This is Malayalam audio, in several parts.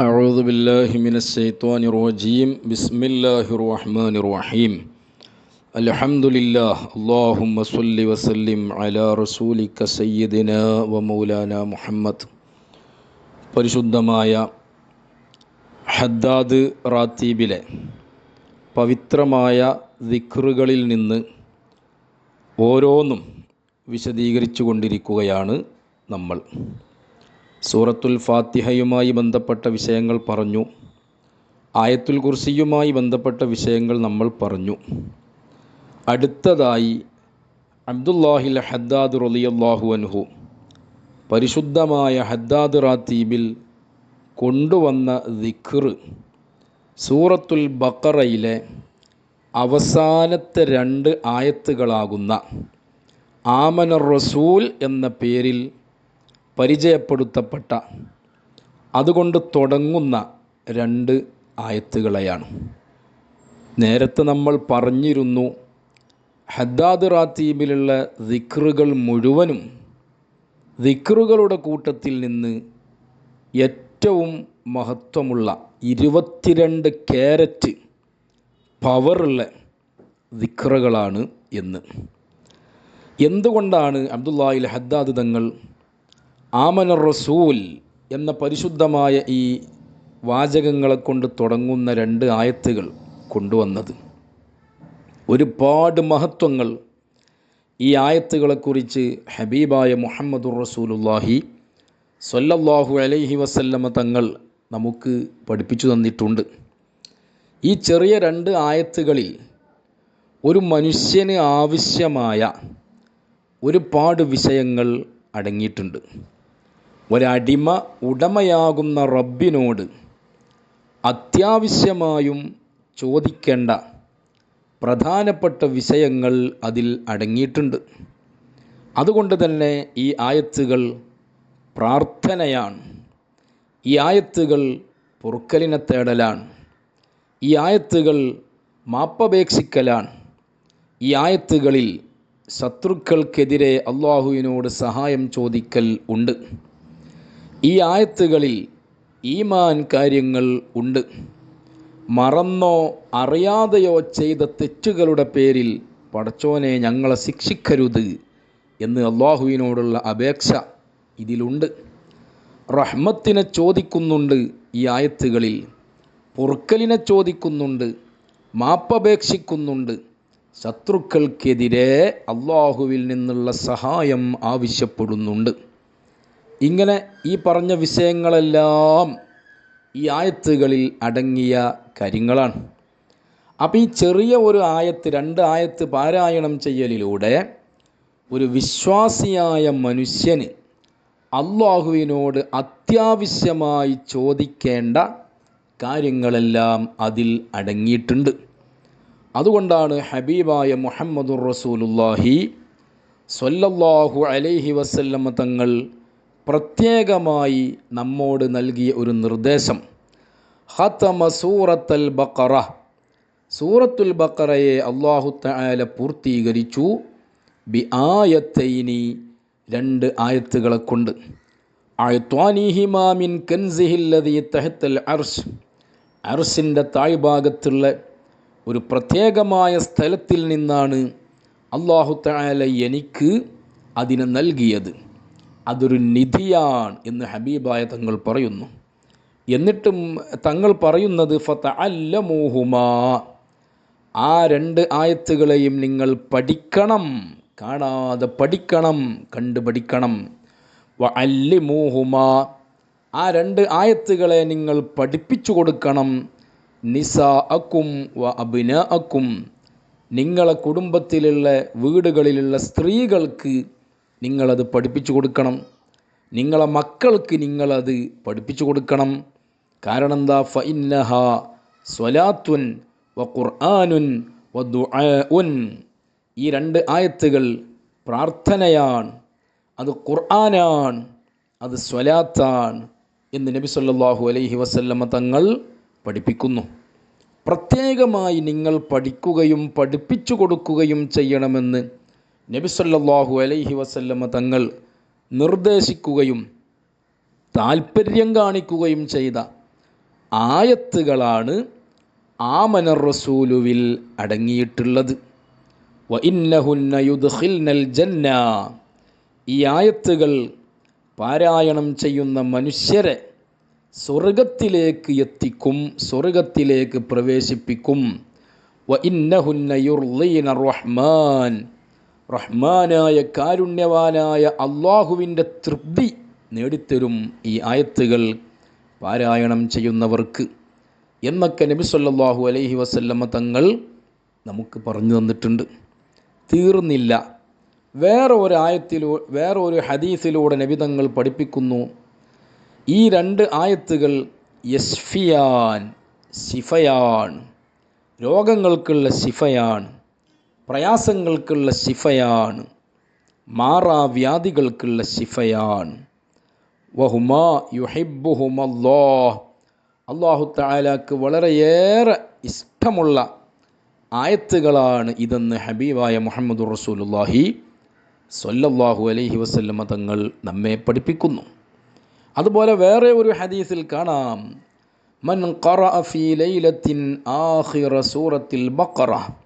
أعوذ بالله من الشيطان الرجيم بسم الله الرحمن الرحيم الحمد لله اللهم صل وسلم على رسولك سيدنا ومولانا محمد പരിശുദ്ധമായ ഹദ്ദാദ് റാത്തീബിലെ പവിത്രമായ ദിക്റുകളിൽ നിന്ന് ഓരോന്നും വിശദീകരിച്ചു കൊണ്ടിരിക്കുകയാണ് നമ്മൾ സൂറത്തുൽ ഫാത്തിഹയുമായി ബന്ധപ്പെട്ട വിഷയങ്ങൾ പറഞ്ഞു. ആയത്തുൽ കുർസിയുമായി ബന്ധപ്പെട്ട വിഷയങ്ങൾ നമ്മൾ പറഞ്ഞു. അടുത്തതായി അബ്ദുല്ലാഹിൽ ഹദ്ദാദ് റലിയല്ലാഹു അൻഹു പരിശുദ്ധമായ ഹദ്ദാദ് റാത്തീബിൽ കൊണ്ടുവന്ന ദിഖർ സൂറത്തുൽ ബക്കറയിലെ അവസാനത്തെ രണ്ട് ആയത്തുകളാകുന്ന ആമനർ റസൂൽ എന്ന പേരിൽ പരിചയപ്പെടുത്തപ്പെട്ട അതുകൊണ്ട് തുടങ്ങുന്ന രണ്ട് ആയത്തുകളെയാണ്. നേരത്തെ നമ്മൾ പറഞ്ഞിരുന്നു ഹദ്ദാദ് റാത്തീബിലുള്ള ദിക്റുകൾ മുഴുവനും ദിക്റുകളുടെ കൂട്ടത്തിൽ നിന്ന് ഏറ്റവും മഹത്വമുള്ള ഇരുപത്തിരണ്ട് ക്യാരറ്റ് പവറുള്ള ദിക്റുകളാണ് എന്ന്. എന്തുകൊണ്ടാണ് അബ്ദുല്ലാഹിൽ ഹദ്ദാദ് തങ്ങൾ ആമന റസൂൽ എന്ന പരിശുദ്ധമായ ഈ വാചകങ്ങളെ കൊണ്ട് തുടങ്ങുന്ന രണ്ട് ആയത്തുകൾ കൊണ്ടുവന്നത്. ഒരുപാട് മഹത്വങ്ങൾ ഈ ആയത്തുകളെക്കുറിച്ച് ഹബീബായ മുഹമ്മദുർ റസൂലുല്ലാഹി സൊല്ലല്ലാഹു അലൈഹി വസല്ലമ തങ്ങൾ നമുക്ക് പഠിപ്പിച്ചു തന്നിട്ടുണ്ട്. ഈ ചെറിയ രണ്ട് ആയത്തുകളിൽ ഒരു മനുഷ്യന് ആവശ്യമായ ഒരുപാട് വിഷയങ്ങൾ അടങ്ങിയിട്ടുണ്ട്. ഒരടിമ ഉടമയാകുന്ന റബ്ബിനോട് അത്യാവശ്യമായും ചോദിക്കേണ്ട പ്രധാനപ്പെട്ട വിഷയങ്ങൾ അതിൽ അടങ്ങിയിട്ടുണ്ട്. അതുകൊണ്ട് തന്നെ ഈ ആയത്തുകൾ പ്രാർത്ഥനയാണ്. ഈ ആയത്തുകൾ പൊറുക്കലിനെ തേടലാണ്. ഈ ആയത്തുകൾ മാപ്പപേക്ഷിക്കലാണ്. ഈ ആയത്തുകളിൽ ശത്രുക്കൾക്കെതിരെ അള്ളാഹുവിനോട് സഹായം ചോദിക്കൽ ഉണ്ട്. ഈ ആയത്തുകളിൽ ഈമാൻ കാര്യങ്ങൾ ഉണ്ട്. മറന്നോ അറിയാതെയോ ചെയ്ത തെറ്റുകളുടെ പേരിൽ പടച്ചോനെ ഞങ്ങളെ ശിക്ഷിക്കരുത് എന്ന് അള്ളാഹുവിനോടുള്ള അപേക്ഷ ഇതിലുണ്ട്. റഹ്മത്തിനെ ചോദിക്കുന്നുണ്ട് ഈ ആയത്തുകളിൽ. പൊറുക്കലിനെ ചോദിക്കുന്നുണ്ട്. മാപ്പപേക്ഷിക്കുന്നുണ്ട് ശത്രുക്കൾക്കെതിരെ അള്ളാഹുവിൽ നിന്നുള്ള സഹായം ആവശ്യപ്പെടുന്നുണ്ട്. ഇങ്ങനെ ഈ പറഞ്ഞ വിഷയങ്ങളെല്ലാം ഈ ആയത്തുകളിൽ അടങ്ങിയ കാര്യങ്ങളാണ്. അപ്പോൾ ഈ ചെറിയ ഒരു ആയത്ത് രണ്ട് ആയത്ത് പാരായണം ചെയ്യലിലൂടെ ഒരു വിശ്വാസിയായ മനുഷ്യന് അള്ളാഹുവിനോട് അത്യാവശ്യമായി ചോദിക്കേണ്ട കാര്യങ്ങളെല്ലാം അതിൽ അടങ്ങിയിട്ടുണ്ട്. അതുകൊണ്ടാണ് ഹബീബായ മുഹമ്മദുർ റസൂലുല്ലാഹി സ്വല്ലല്ലാഹു അലൈഹി വസല്ലമ തങ്ങൾ പ്രത്യേകമായി നമ്മോട് നൽകിയ ഒരു നിർദ്ദേശം. ഹത്തമ സൂറത്തൽ ബക്കറ സൂറത്തുൽ ബക്കറയെ അള്ളാഹു തആല പൂർത്തീകരിച്ചു ബി ആയത്തൈനി രണ്ട് ആയത്തുകളെ കൊണ്ട് ആയത്വാനിഹിമാമിൻ കൻസിഹില്ലതി തഹത്തൽ അർഷ് അർഷിന്റെ താഴ്ഭാഗത്തുള്ള ഒരു പ്രത്യേകമായ സ്ഥലത്തിൽ നിന്നാണ് അള്ളാഹു തആല എനിക്ക് അതിനെ നൽകിയത്. അതൊരു നിധിയാണ് എന്ന് ഹബീബായ തങ്ങൾ പറയുന്നു. എന്നിട്ടും തങ്ങൾ പറയുന്നത് ഫത്ത അല്ലമൂഹുമാ ആ രണ്ട് ആയത്തുകളെയും നിങ്ങൾ പഠിക്കണം കാണാതെ പഠിക്കണം കണ്ടു പഠിക്കണം വ അല്ലിമൂഹുമാ ആ രണ്ട് ആയത്തുകളെ നിങ്ങൾ പഠിപ്പിച്ചു കൊടുക്കണം. നിസ അക്കും വ അഭിന അക്കും നിങ്ങളെ കുടുംബത്തിലുള്ള വീടുകളിലുള്ള സ്ത്രീകൾക്ക് നിങ്ങളത് പഠിപ്പിച്ചു കൊടുക്കണം. നിങ്ങളെ മക്കൾക്ക് നിങ്ങളത് പഠിപ്പിച്ചു കൊടുക്കണം. കാരണം എന്താ? ഫഇന്നഹ സ്വലാത്തുൻ വ ഖുർആനുൻ വ ദുആഉൻ. ഈ രണ്ട് ആയത്തുകൾ പ്രാർത്ഥനയാണ്. അത് ഖുർആനാണ്. അത് സ്വലാത്താണ് എന്ന് നബി സല്ലല്ലാഹു അലൈഹി വസല്ലമ തങ്ങൾ പഠിപ്പിക്കുന്നു. പ്രത്യേകമായി നിങ്ങൾ പഠിക്കുകയും പഠിപ്പിച്ചു കൊടുക്കുകയും ചെയ്യണമെന്ന് നബി സല്ലല്ലാഹു അലൈഹി വസല്ലമ തങ്ങൾ നിർദ്ദേശിക്കുകയും താൽപ്പര്യം കാണിക്കുകയും ചെയ്ത ആയത്തുകളാണ് ആമന റസൂലുവിൽ അടങ്ങിയിട്ടുള്ളത്. വ ജന്ന. ഈ ആയത്തുകൾ പാരായണം ചെയ്യുന്ന മനുഷ്യരെ സ്വർഗത്തിലേക്ക് എത്തിക്കും സ്വർഗത്തിലേക്ക് പ്രവേശിപ്പിക്കും. വ ഇന്നഹുന്ന യുർലീന റഹ്മാൻ. റഹ്മാനായ കാരുണ്യവാനായ അള്ളാഹുവിന്റെ തൃപ്തി നേടിത്തരും ഈ ആയത്തുകൾ പാരായണം ചെയ്യുന്നവർക്ക് എന്നൊക്കെ നബി സല്ലല്ലാഹു അലൈഹി വസല്ലമ്മ തങ്ങൾ നമുക്ക് പറഞ്ഞു തന്നിട്ടുണ്ട്. തീർന്നില്ല. വേറെ ഒരു ആയത്തിലൂ വേറെ ഒരു ഹദീസിലൂടെ നബി തങ്ങൾ പഠിപ്പിക്കുന്നു. ഈ രണ്ട് ആയത്തുകൾ യസ്ഫിയാൻ സിഫയാൻ രോഗങ്ങൾക്കുള്ള ശിഫയാണ് പ്രയാസങ്ങൾക്കുള്ള ശിഫയാണ്. മാറാവ്യാധികൾക്കുള്ള ശിഫയാണ്. വഹുമാ യുഹിബുഹുമല്ലോ അള്ളാഹു താലാക്ക് വളരെയേറെ ഇഷ്ടമുള്ള ആയത്തുകളാണ് ഇതെന്ന് ഹബീബായ മുഹമ്മദ് റസൂലുല്ലാഹി സൊല്ലാഹു അലൈഹി വസല്ലമ തങ്ങൾ നമ്മെ പഠിപ്പിക്കുന്നു. അതുപോലെ വേറെ ഒരു ഹദീസിൽ കാണാം. മൻ ഖറഅ ഫീ ലൈലത്തിൻ ആഹിറ സൂറത്തിൽ ബഖറ.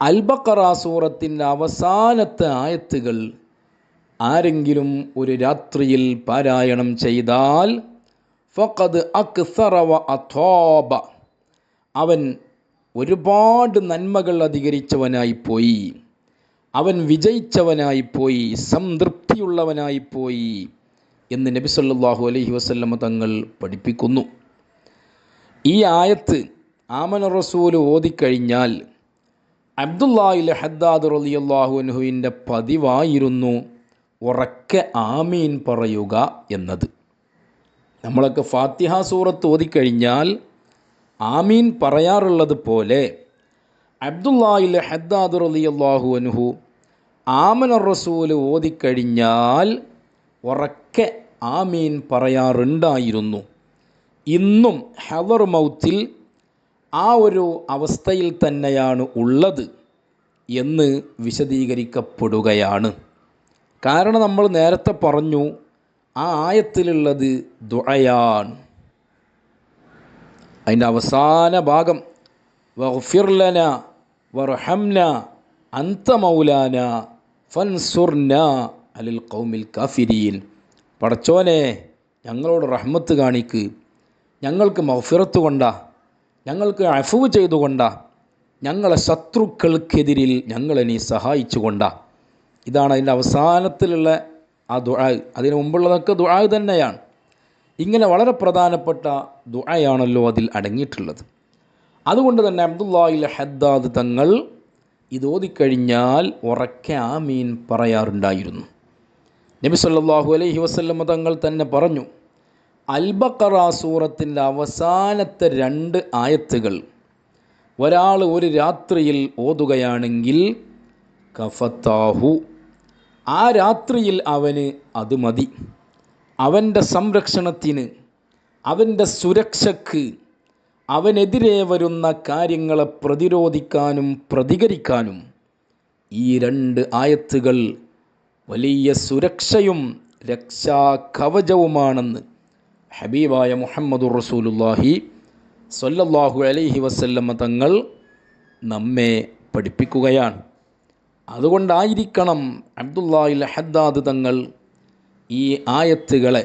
അൽ ബഖറ സൂറത്തിന്റെ അവസാനത്തെ ആയത്തുകൾ ആരെങ്കിലും ഒരു രാത്രിയിൽ പാരായണം ചെയ്താൽ ഫഖദ് അക്സറവ അഥോബ അവൻ ഒരുപാട് നന്മകൾ അധികരിച്ചവനായിപ്പോയി അവൻ വിജയിച്ചവനായിപ്പോയി സംതൃപ്തിയുള്ളവനായിപ്പോയി എന്ന് നബി സല്ലല്ലാഹു അലൈഹി വസല്ലമ തങ്ങൾ പഠിപ്പിക്കുന്നു. ഈ ആയത്ത് ആമന റസൂൽ ഓതിക്കഴിഞ്ഞാൽ അബ്ദുല്ലാഹിൽ ഹദ്ദാദ് റളിയല്ലാഹു അനുഹുവിന്റെ പതിവായിരുന്നു. ഉറക്കെ ആമീൻ പറയുക എന്നത്. നമ്മളൊക്കെ ഫാത്തിഹ സൂറത്ത് ഓതിക്കഴിഞ്ഞാൽ ആമീൻ പറയാറുള്ളത് പോലെ അബ്ദുല്ലാഹിൽ ഹദ്ദാദ് റളിയല്ലാഹു അനുഹു ആമന റസൂൽ ഓതിക്കഴിഞ്ഞാൽ ഉറക്കെ ആമീൻ പറയാറുണ്ടായിരുന്നു. ഇന്നും ഹവർ മൗത്തിൽ ആ ഒരു അവസ്ഥയിൽ തന്നെയാണ് ഉള്ളത് എന്ന് വിശദീകരിക്കപ്പെടുകയാണ്. കാരണം നമ്മൾ നേരത്തെ പറഞ്ഞു ആ ആയത്തിലുള്ളത് ദുഴയാണ് അതിന്റെ അവസാന ഭാഗം വഫിർലന വർഹംന അന്ത മൗലാന ഫൻസുർന അലിൽ കൗമിൽ കാഫിരീൻ. പടച്ചോനെ ഞങ്ങളോട് റഹ്മത്ത് കാണിക്ക്. ഞങ്ങൾക്ക് മൗഫിറത്ത് കൊണ്ടാ. ഞങ്ങൾക്ക് അഫുവ് ചെയ്തുകൊണ്ടാ. ഞങ്ങളെ ശത്രുക്കൾക്കെതിരിൽ ഞങ്ങളെ നീ സഹായിച്ചുകൊണ്ട. ഇതാണ് അതിന്റെ അവസാനത്തിലുള്ള ആ ദുആ. അതിനു മുമ്പുള്ളതൊക്കെ ദുആ തന്നെയാണ്. ഇങ്ങനെ വളരെ പ്രധാനപ്പെട്ട ദുആയാണല്ലോ അതിൽ അടങ്ങിയിട്ടുള്ളത്. അതുകൊണ്ട് തന്നെ അബ്ദുല്ലാഹിൽ ഹദ്ദാദ് തങ്ങൾ ഇത് ഓതിക്കഴിഞ്ഞാൽ ഉറക്കെ ആമീൻ പറയാറുണ്ടായിരുന്നു. നബി സല്ലല്ലാഹു അലൈഹി വസല്ലമ തങ്ങൾ തന്നെ പറഞ്ഞു അൽബക്കറ സൂറത്തിന്റെ അവസാനത്തെ രണ്ട് ആയത്തുകൾ. ഒരാൾ ഒരു രാത്രിയിൽ ഓതുകയാണെങ്കിൽ കഫത്താഹു ആ രാത്രിയിൽ അവന് അത് മതി. അവന്റെ സംരക്ഷണത്തിന് അവന്റെ സുരക്ഷയ്ക്ക് അവനെതിരെ വരുന്ന കാര്യങ്ങളെ പ്രതിരോധിക്കാനും പ്രതികരിക്കാനും ഈ രണ്ട് ആയത്തുകൾ വലിയ സുരക്ഷയും രക്ഷാകവചവുമാണെന്ന് ഹബീബായ മുഹമ്മദ് റസൂലുല്ലാഹി സ്വല്ലല്ലാഹു അലൈഹി വസല്ലമ്മ തങ്ങൾ നമ്മെ പഠിപ്പിക്കുകയാണ്. അതുകൊണ്ടായിരിക്കണം അബ്ദുല്ലാഹിൽ ഹദ്ദാദ് തങ്ങൾ ഈ ആയത്തുകളെ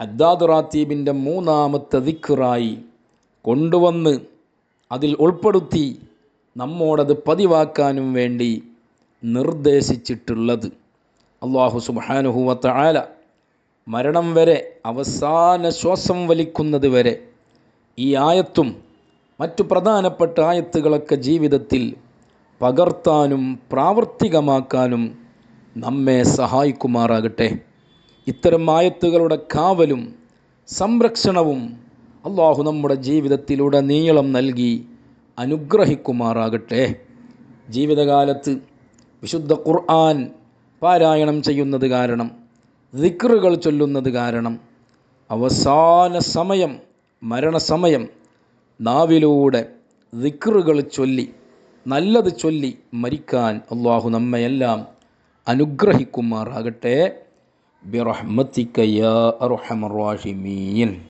ഹദ്ദാദ് റാത്തീബിന്റെ മൂന്നാമത്തെ ദിക്റായി കൊണ്ടുവന്ന് അതിൽ ഉൾപ്പെടുത്തി നമ്മോടത് പതിവാക്കാനും വേണ്ടി നിർദ്ദേശിച്ചിട്ടുള്ളത്. അള്ളാഹു സുബാനുഹുവത്ത ആല മരണം വരെ അവസാന ശ്വാസം വലിക്കുന്നത് വരെ ഈ ആയത്തും മറ്റു പ്രധാനപ്പെട്ട ആയത്തുകളൊക്കെ ജീവിതത്തിൽ പകർത്താനും പ്രാവർത്തികമാക്കാനും നമ്മെ സഹായിക്കുമാറാകട്ടെ. ഇത്തരം ആയത്തുകളുടെ കാവലും സംരക്ഷണവും അള്ളാഹു നമ്മുടെ ജീവിതത്തിലൂടെ നീളം നൽകി അനുഗ്രഹിക്കുമാറാകട്ടെ. ജീവിതകാലത്ത് വിശുദ്ധ ഖുർആൻ പാരായണം ചെയ്യുന്നത് കാരണം ദിക്റുകൾ ചൊല്ലുന്നത് കാരണം അവസാന സമയം മരണസമയം നാവിലൂടെ ദിക്റുകൾ ചൊല്ലി നല്ലത് ചൊല്ലി മരിക്കാൻ അള്ളാഹു നമ്മയെല്ലാം അനുഗ്രഹിക്കുമാറാകട്ടെ. ബിറഹ്മത്തിക്കയ്യ അർഹമർ റാഹിമീൻ.